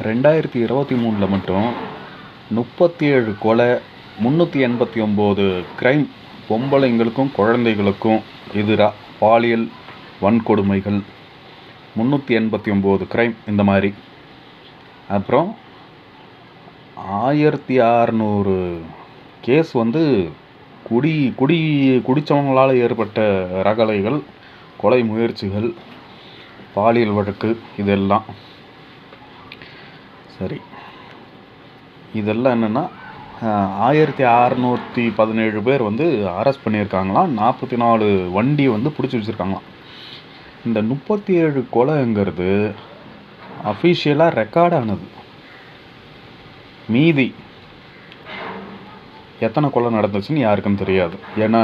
ரெண்டாயிரத்தி இருபத்தி மூணில் மட்டும் முப்பத்தி ஏழு கொலை முந்நூற்றி எண்பத்தி ஒம்பது க்ரைம் பொம்பளைங்களுக்கும் குழந்தைகளுக்கும் எதிராக பாலியல் வன்கொடுமைகள். முந்நூற்றி எண்பத்தி ஒம்பது க்ரைம் இந்த மாதிரி. அப்புறம் ஆயிரத்தி அறநூறு கேஸ் வந்து குடி குடி குடித்தவங்களால் ஏற்பட்ட ரகளைகள் கொலை முயற்சிகள் பாலியல் வழக்கு இதெல்லாம். சரி. இதெல்லாம் என்னென்னா ஆயிரத்தி அறநூற்றி பதினேழு பேர் வந்து அரெஸ்ட் பண்ணியிருக்காங்களாம். நாற்பத்தி நாலு வண்டி வந்து பிடிச்சி வச்சுருக்காங்களாம். இந்த முப்பத்தி ஏழு கொலைங்கிறது அஃபிஷியலாக ரெக்கார்ட் ஆனது. மீதி எத்தனை கொலை நடந்துச்சுன்னு யாருக்கும் தெரியாது. ஏன்னா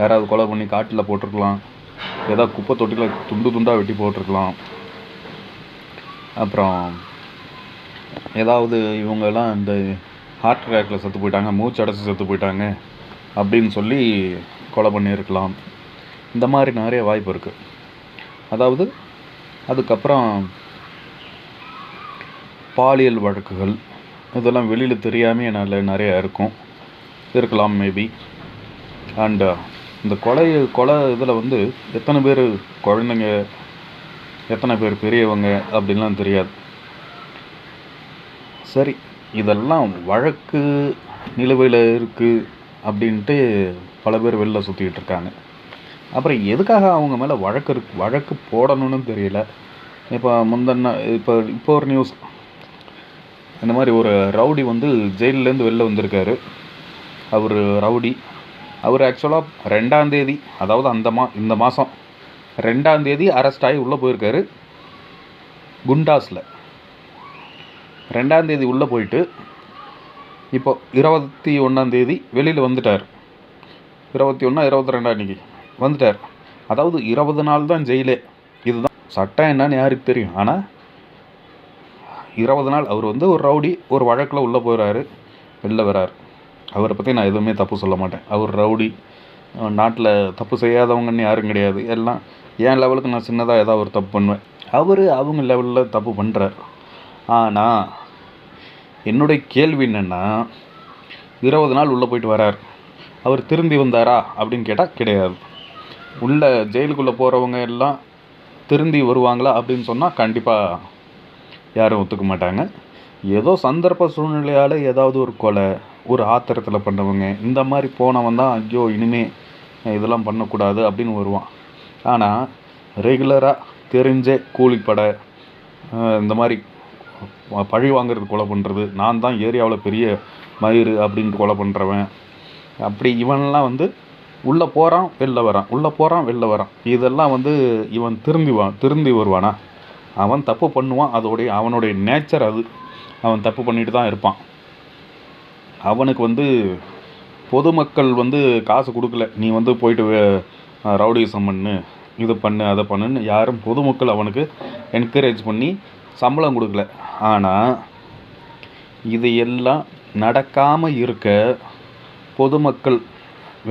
யாராவது கொலை பண்ணி காட்டில் போட்டிருக்கலாம். ஏதாவது குப்பை தொட்டியில் துண்டு துண்டாக வெட்டி போட்டிருக்கலாம். அப்புறம் ஏதாவது இவங்கெல்லாம் இந்த ஹார்ட் அட்டாக்ல செத்து போயிட்டாங்க மூச்சு அடைச்சி செத்து போயிட்டாங்க அப்படின்னு சொல்லி கொலை பண்ணியிருக்கலாம். இந்த மாதிரி நிறைய வாய்ப்பு இருக்குது அதாவது அதுக்கப்புறம் பாலியல் வழக்குகள் இதெல்லாம் வெளியில் தெரியாமல் என்னால் நிறையா இருக்கும். இருக்கலாம் மேபி அண்டு uh, இந்த கொலை கொலை இதில் வந்து எத்தனை பேர் குழந்தைங்க எத்தனை பேர் பெரியவங்க அப்படின்லாம் தெரியாது. சரி இதெல்லாம் வழக்கு நிலுவையில் இருக்குது அப்படின்ட்டு பல பேர் வெளில சுற்றிக்கிட்டு இருக்காங்க. அப்புறம் எதுக்காக அவங்க மேலே வழக்கு இருக்கு வழக்கு போடணும்னு தெரியல. இப்போ முந்தன இப்போ இப்போ ஒரு நியூஸ் இந்த மாதிரி ஒரு ரவுடி வந்து ஜெயிலேருந்து வெளில வந்திருக்காரு. அவர் ரவுடி. அவர் ஆக்சுவலாக ரெண்டாந்தேதி அதாவது அந்த மா இந்த மாதம் ரெண்டாந்தேதி அரெஸ்ட் ஆகி உள்ளே போயிருக்காரு. குண்டாஸில். ரெண்டாம் தேதி உள்ளே போயிட்டு இப்போ இருபத்தி ஒன்றாம் தேதி வெளியில் வந்துட்டார். இருபத்தி ஒன்றா இருபத்தி ரெண்டாம் அன்றைக்கி வந்துட்டார். அதாவது இருபது நாள் தான் ஜெயிலே. இதுதான் சட்டம் என்னன்னு யாருக்கு தெரியும். ஆனால் இருபது நாள் அவர் வந்து ஒரு ரவுடி ஒரு வழக்கில் உள்ளே போகிறாரு வெளில வரார். அவரை பற்றி நான் எதுவுமே தப்பு சொல்ல மாட்டேன். அவர் ரவுடி நாட்டில் தப்பு செய்யாதவங்கன்னு யாரும் கிடையாது. எல்லாம் என் லெவலுக்கு நான் சின்னதாக ஏதாவது ஒரு தப்பு பண்ணுவேன். அவர் அவங்க லெவலில் தப்பு பண்ணுறார் ஆனால் என்னுடைய கேள்வி என்னென்னா இருபது நாள் உள்ளே போயிட்டு வரார். அவர் திரும்பி வந்தாரா? அப்படின்னு கேட்டால் கிடையாது. உள்ள ஜெயிலுக்குள்ளே போகிறவங்க எல்லாம் திருந்தி வருவாங்களா அப்படின்னு சொன்னால் கண்டிப்பாக யாரும் ஒத்துக்க மாட்டாங்க. ஏதோ சந்தர்ப்ப சூழ்நிலையால் ஏதாவது ஒரு கொலை ஒரு ஆத்திரத்தில் பண்ணவங்க இந்த மாதிரி போனவன் தான் ஐயோ இனிமே இதெல்லாம் பண்ணக்கூடாது அப்படின்னு வருவான். ஆனால் ரெகுலராக தெரிஞ்ச கூலிப்படை இந்த மாதிரி பழி வாங்குறது கொலை பண்ணுறது நான் தான் ஏரியாவில் பெரிய மயிறு அப்படின்ட்டு கொலை பண்ணுறவன் அப்படி இவன்லாம் வந்து உள்ளே போகிறான் வெளில வரான். உள்ளே போகிறான் வெளில வரான். இதெல்லாம் வந்து இவன் திருந்திவான் திருந்தி வருவானா? அவன் தப்பு பண்ணுவான். அதோடைய அவனுடைய நேச்சர் அது. அவன் தப்பு பண்ணிட்டு தான் இருப்பான். அவனுக்கு வந்து பொதுமக்கள் வந்து காசு கொடுக்கல. நீ வந்து போயிட்டு ரவுடிசம் பண்ணு இது பண்ணு அதை பண்ணுன்னு யாரும் பொதுமக்கள் அவனுக்கு என்கரேஜ் பண்ணி சம்பளம் கொடுக்கல. ஆனால் இது எல்லாம் நடக்காமல் இருக்க பொதுமக்கள்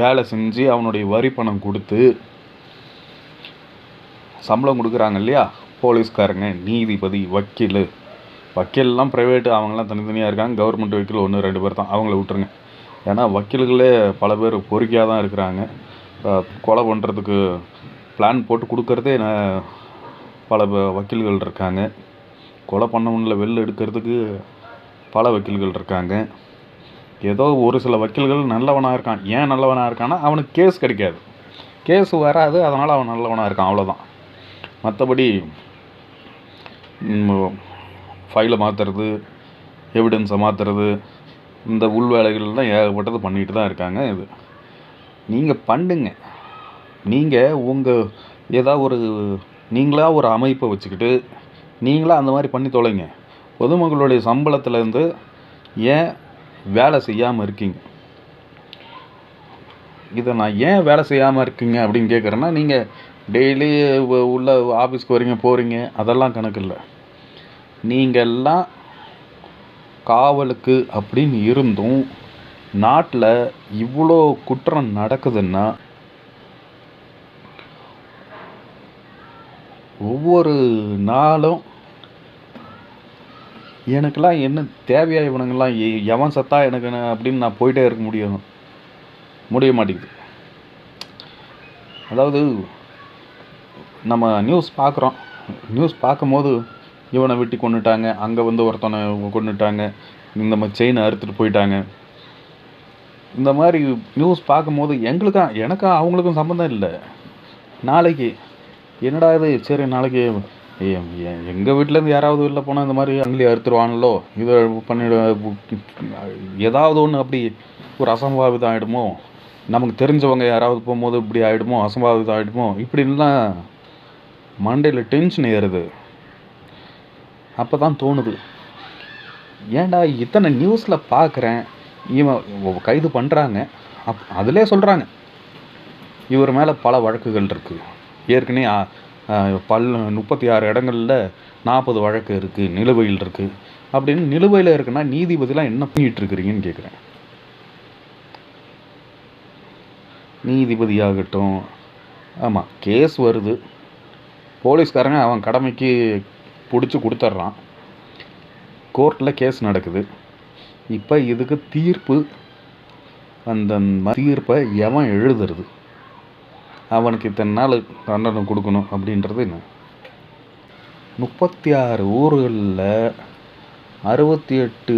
வேலை செஞ்சு அவனுடைய வரி பணம் கொடுத்து சம்பளம் கொடுக்குறாங்க இல்லையா? போலீஸ்காரங்க நீதிபதி வக்கீல். வக்கீல்லாம் ப்ரைவேட்டு அவங்களாம் தனித்தனியாக இருக்காங்க. கவர்மெண்ட் வக்கீல் ஒன்று ரெண்டு பேர் தான். அவங்கள விட்டுருங்க. ஏன்னா வக்கீல்களே பல பேர் பொறுக்கியாக தான் இருக்கிறாங்க. கொலை பண்ணுறதுக்கு பிளான் போட்டு கொடுக்கறதே பல வக்கீல்கள் இருக்காங்க. கொலை பண்ணவங்கள வெளில எடுக்கிறதுக்கு பல வக்கீல்கள் இருக்காங்க. ஏதோ ஒரு சில வக்கீல்கள் நல்லவனாக இருக்கான். ஏன் நல்லவனாக இருக்கான்னா அவனுக்கு கேஸ் கிடைக்காது. கேஸ் வராது அதனால் அவன் நல்லவனாக இருக்கான். அவ்வளோதான் மற்றபடி ஃபைலை மாற்றுறது எவிடன்ஸை மாற்றுறது இந்த உள் வேலைகள்லாம் ஏகப்பட்டது பண்ணிட்டு தான் இருக்காங்க இது. நீங்கள் பண்ணுங்க. நீங்கள் உங்கள் ஏதாவது ஒரு நீங்களாக ஒரு அமைப்பை வச்சுக்கிட்டு நீங்களும் அந்த மாதிரி பண்ணி தொலைங்க. பொதுமக்களுடைய சம்பளத்துலேருந்து ஏன் வேலை செய்யாமல் இருக்கீங்க? இதை நான் ஏன் வேலை செய்யாமல் இருக்கீங்க அப்படின்னு கேட்குறேன்னா நீங்கள் டெய்லி உள்ள ஆஃபீஸ்க்கு வரீங்க போகிறீங்க அதெல்லாம் கணக்கு இல்லை. நீங்கள் எல்லாம் காவலுக்கு அப்படின்னு இருந்தும் நாட்டில் இவ்வளோ குற்றம் நடக்குதுன்னா ஒவ்வொரு நாளும் எனக்கெல்லாம் என்ன தேவையா இவனுங்கெல்லாம்? எவன் சத்தா எனக்கு அப்படின்னு நான் போயிட்டே இருக்க முடியும். முடிய மாட்டேங்குது. அதாவது நம்ம நியூஸ் பார்க்குறோம். நியூஸ் பார்க்கும்போது இவனை வெட்டி கொண்டுட்டாங்க அங்கே வந்து ஒருத்தனை கொண்டுட்டாங்க இந்த மாதிரி செயினை அறுத்துட்டு போயிட்டாங்க. இந்த மாதிரி நியூஸ் பார்க்கும்போது எங்களுக்கும் எனக்கும் அவங்களுக்கும் சம்மந்தம் இல்லை. நாளைக்கு என்னடா இது? சரி நாளைக்கு எங்கள் வீட்டிலேருந்து யாராவது வெளில போனால் இந்த மாதிரி அங்கிலி அறுத்துருவாங்களோ இதை பண்ணிடு ஏதாவது ஒன்று அப்படி ஒரு அசம்பாவிதம் ஆகிடுமோ நமக்கு தெரிஞ்சவங்க யாராவது போகும்போது இப்படி ஆகிடுமோ அசம்பாவிதம் ஆகிடுமோ இப்படின்லாம் மண்டையில் டென்ஷன் ஏறுது. அப்போ தான் தோணுது. ஏன்டா இத்தனை நியூஸில் பார்க்குறேன் இவன் கைது பண்ணுறாங்க அப் அதிலே சொல்கிறாங்க இவர் மேலே பல வழக்குகள் இருக்குது ஏற்கனவே பல் முப்பத்தி ஆறு இடங்களில் நாற்பது வழக்கு இருக்குது நிலுவையில் இருக்குது அப்படின்னு நிலுவையில் இருக்குன்னா நீதிபதிலாம் என்ன பண்ணிகிட்டு இருக்கிறீங்கன்னு கேட்குறேன் நீதிபதியாகட்டும் ஆமாம் கேஸ் வருது. போலீஸ்காரங்க அவன் கடமைக்கு பிடிச்சி கொடுத்துட்றான் கோர்ட்டில் கேஸ் நடக்குது. இப்போ இதுக்கு தீர்ப்பு அந்த தீர்ப்பை எவன் எழுதுறது? அவனுக்கு இத்தனை நாள் தண்டனை கொடுக்கணும் அப்படின்றது என்ன? முப்பத்தி ஆறு ஊர்களில் அறுபத்தி எட்டு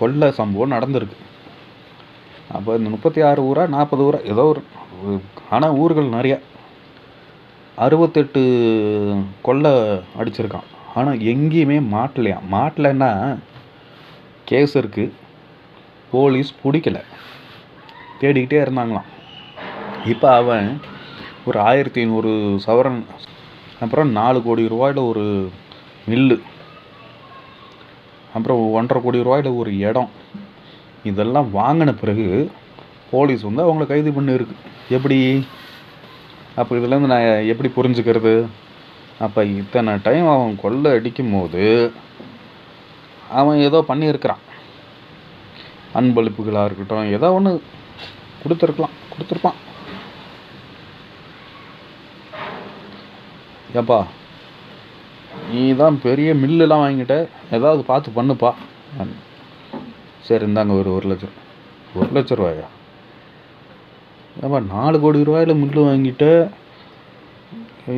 கொள்ளை சம்பவம் நடந்திருக்கு. அப்போ இந்த முப்பத்தி ஆறு ஊரா நாற்பது ஊரா ஏதோ ஒரு ஆனால் ஊர்கள் நிறையா. அறுபத்தெட்டு கொள்ளை அடிச்சிருக்கான். ஆனால் எங்கேயுமே மாட்டலையாம் மாட்டலைன்னா கேஸ் இருக்குது போலீஸ் பிடிக்கல. தேடிக்கிட்டே இருந்தாங்களாம். இப்போ அவன் ஒரு ஆயிரத்தி ஐநூறு சவரன் அப்புறம் நாலு கோடி ரூபாயில் ஒரு மில்லு அப்புறம் ஒன்றரை கோடி ரூபாயில் ஒரு இடம். இதெல்லாம் வாங்கின பிறகு போலீஸ் வந்து அவங்கள கைது பண்ணியிருக்கு. எப்படி? அப்போ இதுலேருந்து நான் எப்படி புரிஞ்சுக்கிறது? அப்போ இத்தனை டைம் அவன் கொள்ளை அடிக்கும் போது அவன் ஏதோ பண்ணியிருக்கிறான். அன்பளிப்புகளாக இருக்கட்டும் ஏதோ ஒன்று கொடுத்துருக்கலாம் கொடுத்துருப்பான். ஏப்பா நீ தான் பெரிய மில்லுலாம் வாங்கிட்ட ஏதாவது பார்த்து பண்ணுப்பா. சரி இந்தாங்க ஒரு ஒரு லட்சம். ஒரு லட்ச ரூபாயா? ஏப்பா நாலு கோடி ரூபாயில் மில்லு வாங்கிட்ட.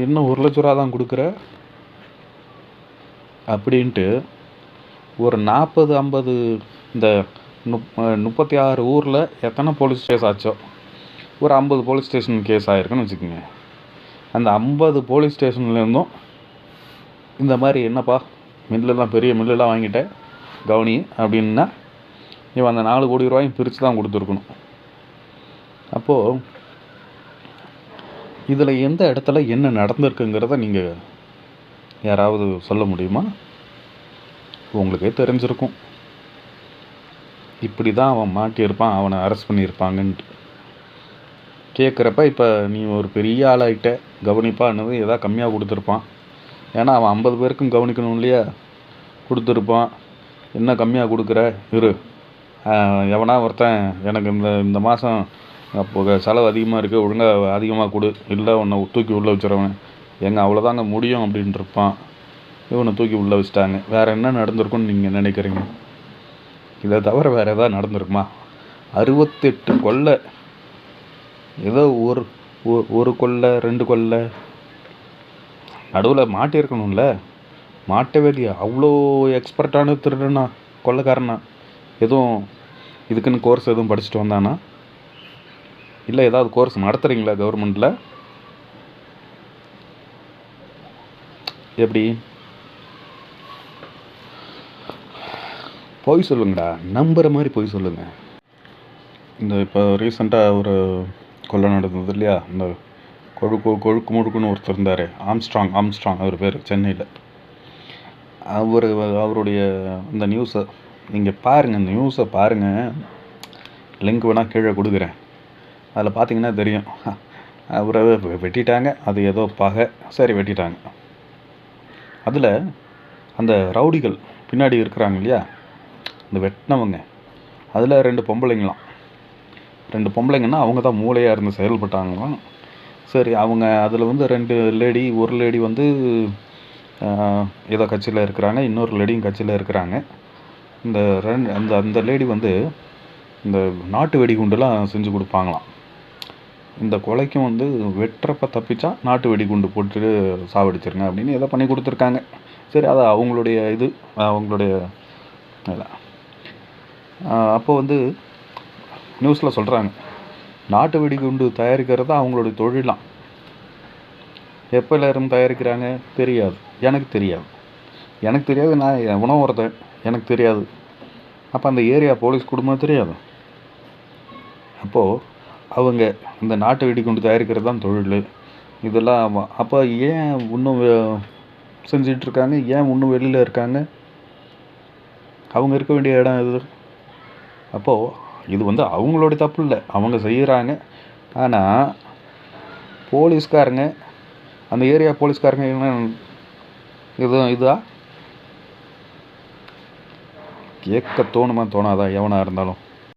இன்னும் ஒரு லட்ச ரூபா தான் கொடுக்குற? அப்படின்ட்டு ஒரு நாற்பது ஐம்பது இந்த முப் முப்பத்தி ஆறு ஊரில் எத்தனை போலீஸ் கேஸ் ஆச்சோ? ஒரு ஐம்பது போலீஸ் ஸ்டேஷன் கேஸ் ஆகிருக்குன்னு வச்சுக்கோங்க. அந்த ஐம்பது போலீஸ் ஸ்டேஷன்லேருந்தும் இந்த மாதிரி என்னப்பா மில்லெல்லாம் பெரிய மில்லெல்லாம் வாங்கிட்டேன் கவனி அப்படின்னா இவன் அந்த நாலு கோடி ரூபாயும் பிரித்து தான் கொடுத்துருக்கணும். அப்போது இதில் எந்த இடத்துல என்ன நடந்திருக்குங்கிறத நீங்கள் யாராவது சொல்ல முடியுமா? உங்களுக்கே தெரிஞ்சிருக்கும். இப்படி தான் அவன் மாட்டியிருப்பான் அவனை அரெஸ்ட் பண்ணியிருப்பாங்கன்ட்டு. கேட்குறப்ப இப்போ நீ ஒரு பெரிய ஆளாகிட்ட கவனிப்பான்னு எதாவது கம்மியாக கொடுத்துருப்பான். ஏன்னா அவன் ஐம்பது பேருக்கும் கவனிக்கணும் இல்லையா? கொடுத்துருப்பான். என்ன கம்மியாக கொடுக்குற? இரு. எவனா ஒருத்தன் எனக்கு இந்த இந்த மாதம் அப்போ செலவு அதிகமாக இருக்குது ஒழுங்காக அதிகமாக கொடு. இல்லை உன்னை தூக்கி உள்ளே வச்சுருவேன். எங்கே அவ்வளோதாங்க முடியும் அப்படின்ட்டு இருப்பான் இவனை தூக்கி உள்ளே வச்சுட்டாங்க. வேறு என்ன நடந்திருக்கும்னு நீங்கள் நினைக்கிறீங்க? இதை தவிர வேறு எதாவது நடந்திருக்குமா? அறுபத்தெட்டு கொள்ளை. ஏதோ ஒரு ஒ- ஒரு கொள்ளை ரெண்டு கொள்ளை. நடுவில் மாட்டியிருக்கணும்ல மாட்டவே இல்லையா அவ்வளோ எக்ஸ்பர்ட்டான திருடனா கொள்ளைக்காரனா. எதுவும் இதுக்குன்னு கோர்ஸ் எதுவும் படிச்சுட்டு வந்தானா? இல்லை ஏதாவது கோர்ஸ் நடத்துகிறீங்களா கவர்மெண்ட்டில் எப்படி? பொய் சொல்லுங்கடா. நம்புகிற மாதிரி பொய் சொல்லுங்கள் இந்த இப்போ ரீசெண்டாக ஒரு கொலை நடந்தது இல்லையா? அந்த கொழுக்கு கொழுக்கு முழுக்குன்னு ஒருத்தர் இருந்தார். ஆம்ஸ்ட்ராங் ஆம்ஸ்ட்ராங் அவர் பேர் சென்னையில். அவர் அவருடைய அந்த நியூஸை நீங்கள் பாருங்கள் இந்த நியூஸை பாருங்கள் லிங்க் வேணால் கீழே கொடுக்குறேன். அதில் பார்த்தீங்கன்னா தெரியும். அவரை வெட்டிட்டாங்க. அது ஏதோ பகை. சரி வெட்டிட்டாங்க. அதில் அந்த ரவுடிகள் பின்னாடி இருக்கிறாங்க இல்லையா? இந்த வெட்டினவங்க. அதில் ரெண்டு பொம்பளைங்களாம். ரெண்டு பொம்பளைங்கன்னா அவங்க தான் மூளையாக இருந்து செயல்பட்டாங்களாம். சரி அவங்க அதில் வந்து ரெண்டு லேடி ஒரு லேடி வந்து ஏதோ கட்சியில் இருக்கிறாங்க இன்னொரு லேடியும் கட்சியில் இருக்கிறாங்க. இந்த ரெண்டு அந்த அந்த லேடி வந்து இந்த நாட்டு வெடிகுண்டுலாம் செஞ்சு கொடுப்பாங்களாம். இந்த கொலைக்கும் வந்து வெட்டுறப்ப தப்பிச்சா நாட்டு வெடிகுண்டு போட்டு சாவடிச்சிருங்க அப்படின்னு ஏதோ பண்ணி கொடுத்துருக்காங்க. சரி அது அவங்களுடைய இது அவங்களுடைய அப்போ வந்து நியூஸில் சொல்கிறாங்க நாட்டு வெடிகுண்டு தயாரிக்கிறது தான் அவங்களுடைய தொழிலாம் எப்போ எல்லாரும் தயாரிக்கிறாங்க? தெரியாது. எனக்கு தெரியாது. எனக்கு தெரியாது நான் உணவு ஒருத்தன் எனக்கு தெரியாது. அப்போ அந்த ஏரியா போலீஸ் குடும்பம் தெரியாது. அப்போது அவங்க இந்த நாட்டு வெடிகுண்டு தயாரிக்கிறது தான் தொழில். இதெல்லாம் அப்போ ஏன் இன்னும் வெ- ஏன் இன்னும் வெளியில் இருக்காங்க? அவங்க இருக்க வேண்டிய இடம் இது அப்போது இது வந்து அவங்களோட தப்பு இல்லை. அவங்க செய்கிறாங்க ஆனால் போலீஸ்காரங்க அந்த ஏரியா போலீஸ்காரங்க என்ன இது இதா? கேட்க தோணுமா தோணாதா? எவனாக இருந்தாலும்.